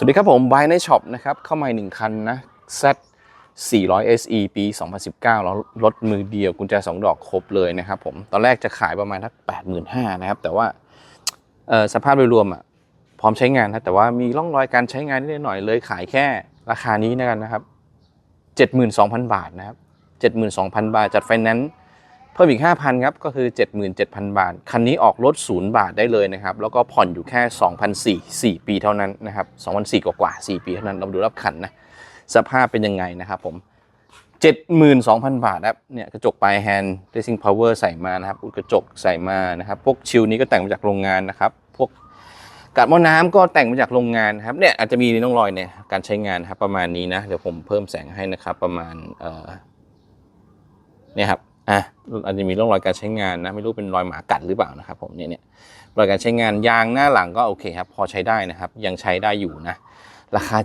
สวัสดีครับผมบายในช็อปนะครับ เข้ามาหนึ่งคันนะ Z 400 SE ปี 2019 แล้วรถมือเดียวกุญแจ 2 ดอกครบเลยนะครับผม ตอนแรกจะขายประมาณทัก85,000นะครับ แต่ว่าสภาพโดยรวมอะพร้อมใช้งานนะแต่ว่ามีร่องรอยการใช้งานนิดหน่อยเลยขายแค่ราคานี้นะกันนะครับ 72,000 บาทนะครับ 72,000 บาทจัดไฟแนนซ์ พิ่มอีก 5,000ครับก็คือ 77,000 บาท คันนี้ออกรถ0บาทได้เลยนะครับ แล้วก็ผ่อนอยู่แค่2,004 4ปีเท่านั้นนะครับ2,004กว่ากว่า 4 ปีเท่านั้นเราดูรับคันนะสภาพเป็นยังไงนะครับผม72,000 บาทครับเนี่ยกระจกปลายแฮนด์ racing power ใส่มานะครับอุดกระจกใส่มานะครับ พวกชิลนี้ก็แต่งมาจากโรงงานนะครับ พวกกาดหม้อน้ำก็แต่งมาจากโรงงานครับเนี่ยอาจจะมีร่องรอยเนี่ยการใช้งานครับประมาณนี้นะเดี๋ยวผมเพิ่มแสงให้นะครับประมาณเอ่อเนี่ยครับ อะอาจจะมีร่องรอยการใช้งานนะไม่รู้เป็นรอยหมากัดหรือเปล่านะครับผมเนี่ยเนี่ยรอยการใช้งานยางหน้าหลังก็โอเคครับพอใช้ได้นะครับยังใช้ได้อยู่นะราคา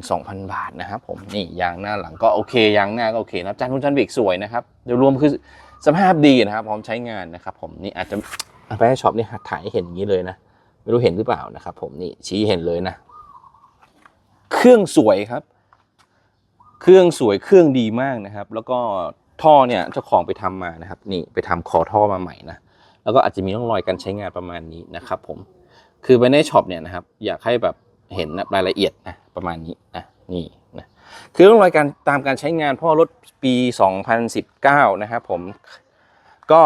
72,000 บาทนะครับผมนี่ยางหน้าหลังก็โอเคยางหน้าก็โอเคนะครับจานทุนจานเบรกสวยนะครับโดยรวมคือสภาพดีนะครับพร้อมใช้งานนะครับผมนี่อาจจะไปให้ช็อปนี่หักถ่ายให้เห็นอย่างนี้เลยนะไม่รู้เห็นหรือเปล่านะครับผมนี่ชี้เห็นเลยนะ เครื่องสวยครับ เครื่องสวยเครื่องดีมากนะครับ แล้วก็ ท่อเนี่ยเจ้าของไปทำมานะครับ นี่ไปทำคอท่อมาใหม่นะแล้วก็อาจจะมีร่องรอยการใช้งานประมาณนี้นะครับ ผม คือไปในช็อปเนี่ยนะครับ อยากให้แบบเห็นรายละเอียดนะประมาณนี้นะนี่นะคือร่องรอยการตามการใช้งานเพราะว่ารถปี 2019 นะครับผมก็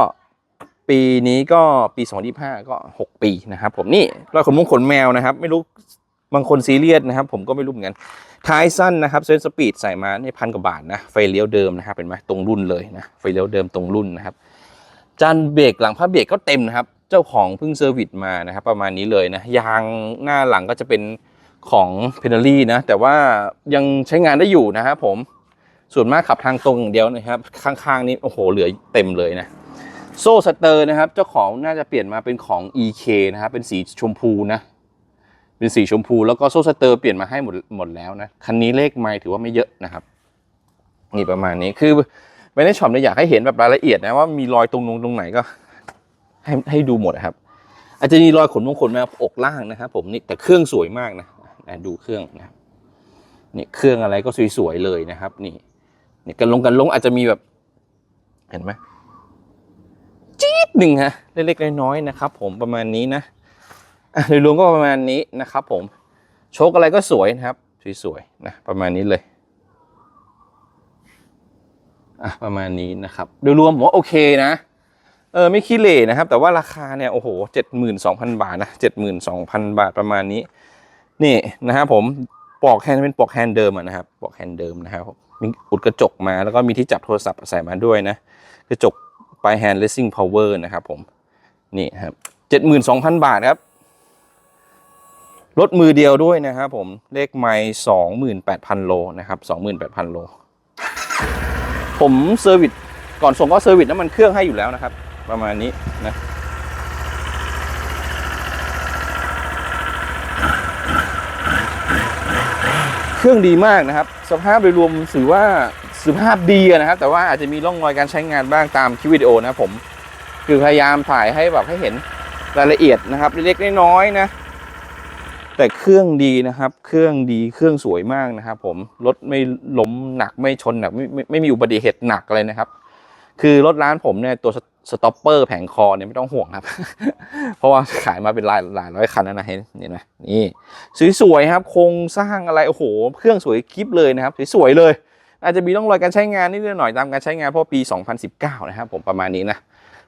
ปีนี้ก็ปี 2025 ก็ 6 ปีนะครับผมนี่รอยขนมุ้งขนแมวนะครับ ไม่รู้ บางคนซีเรียสนะครับผมก็ไม่รู้เหมือนกันท้ายสั้นนะครับเซนสปีดใส่มาในพันกว่าบาทนะไฟเลี้ยวเดิมนะครับเห็นไหมตรงรุ่นเลยนะไฟเลี้ยวเดิมตรงรุ่นนะครับจานเบรกหลังผ้าเบรกก็เต็มนะครับเจ้าของเพิ่งเซอร์วิสมานะครับประมาณนี้เลยนะยางหน้าหลังก็จะเป็นของเพน a รี่นะแต่ว่ายังใช้งานได้อยู่นะครับผมส่วนมากขับทางตรงอย่างเดียวนะครับ ข้างๆนี้โอ้โหเหลือเต็มเลยนะโซ่สเตอร์นะครับ เจ้าของน่าจะเปลี่ยนมาเป็นของ EK นะครับเป็นสีชมพูนะ เป็นสีชมพูแล้วก็โซ่สเตอร์เปลี่ยนมาให้หมดหมดแล้วนะคันนี้เลขไมล์ถือว่าไม่เยอะนะครับนี่ประมาณนี้คือไม่ได้ช็อปเนี่ยอยากให้เห็นแบบรายละเอียดนะว่ามีรอยตรงนงตรงไหนก็ ให้ให้ดูหมดครับ อาจจะมีรอยขนมงขนมาอกล่างนะครับผมนี่แต่เครื่องสวยมากนะดูเครื่องนะนี่เครื่องอะไรก็สวยๆเลยนะครับ นี่นี่กันลงกันลงอาจจะมีแบบเห็นไหมจี๊ดหนึ่งฮะเล็กๆน้อยๆนะครับ ผมประมาณนี้นะ โดยรวมก็ประมาณนี้นะครับผมโชคอะไรก็สวยนะครับ สวยๆนะประมาณนี้เลยอะประมาณนี้นะครับ โดยรวมผมว่าโอเคนะเออไม่ขี้เหร่นะครับ แต่ว่าราคาเนี่ยโอ้โหเจ็ดหมื่นสองพันบาทนะเจ็ดหมื่นสองพันบาทประมาณนี้ นี่นะครับผมปลอกแฮนด์เป็นปลอกแฮนด์เดิมนะครับปลอกแฮนด์เดิมนะครับมีอุดกระจกมาแล้วก็มีที่จับโทรศัพท์ใส่มาด้วยนะกระจกปแฮนด์เลสซิ่งพาวเวอร์นะครับผมนี่ครับเจ็ดหมื่นสองพันบาทครับ รถมือเดียวด้วยนะครับผม เลขไมล์สองหมื่นแปดพันโลนะครับสองหมื่นแปดพันโล ผมเซอร์วิสก่อนส่งก็เซอร์วิสน้ำมันเครื่องให้อยู่แล้วนะครับ ประมาณนี้นะเครื่องดีมากนะครับ สภาพโดยรวมถือว่าสภาพดีนะครับ แต่ว่าอาจจะมีร่องรอยการใช้งานบ้างตามคลิปวิดีโอนะผม คือพยายามถ่ายให้แบบให้เห็นรายละเอียดนะครับ เล็กๆน้อยๆนะ แต่เครื่องดีนะครับ เครื่องดีเครื่องสวยมากนะครับ ผมรถไม่ล้มหนักไม่ชนหนักไม่ไม่ไม่มีอุบัติเหตุหนักอะไรนะครับ คือรถร้านผมเนี่ยตัวสต็อปเปอร์แผงคอเนี่ยไม่ต้องห่วงครับ เพราะว่าขายมาเป็นหลายหลายร้อยคันแล้วนะเห็นเห็นไหมนี่สวยๆครับโครงสร้างอะไรโอ้โหเครื่องสวยคลิปเลยนะครับสวยๆเลย อาจจะมีร่องรอยการใช้งานนิดหน่อยตามการใช้งานเพราะปี 2019 นะครับผมประมาณนี้นะ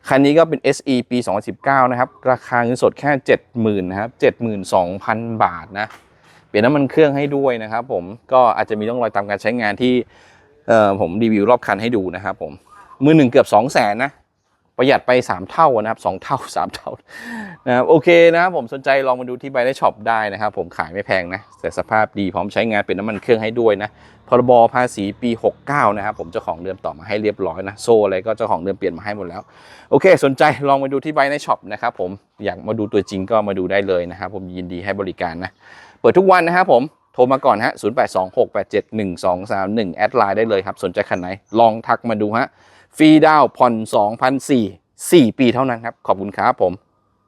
คันนี้ก็เป็น SE ปี 2019 นะครับ ราคาเงินสดแค่ 70,000นะครับ72,000 บาทนะ เปลี่ยนน้ำมันเครื่องให้ด้วยนะครับผม ก็อาจจะมีต้องรอยตามการใช้งานที่ผมรีวิวรอบคันให้ดูนะครับผม มือหนึ่งเกือบ 2 0 0 0 0นนะ ประหยัดไป 3 เท่านะครับ2เท่า 3 เท่านะครับโอเคนะครับผมสนใจลองมาดูที่ไบในช็อปได้นะครับ ผมขายไม่แพงนะแต่สภาพดีพร้อมใช้งานเป็นน้ำมันเครื่องให้ด้วยนะพรบภาษีปี 69 นะครับผมเจ้าของเดิมต่อมาให้เรียบร้อยนะโซ่อะไรก็เจ้าของเดิมเปลี่ยนมาให้หมดแล้ว โอเค สนใจลองมาดูที่ไบในช็อปนะครับผมอยากมาดูตัวจริงก็มาดูได้เลยนะครับผมยินดีให้บริการนะเปิดทุกวันนะครับผมโทรมาก่อนฮะ 0826871231 แอดไลน์ได้เลยครับ สนใจคันไหน ลองทักมาดูฮะ ฟรีดาวผ่อน2,004 4 ปีเท่านั้นครับ ขอบคุณครับผม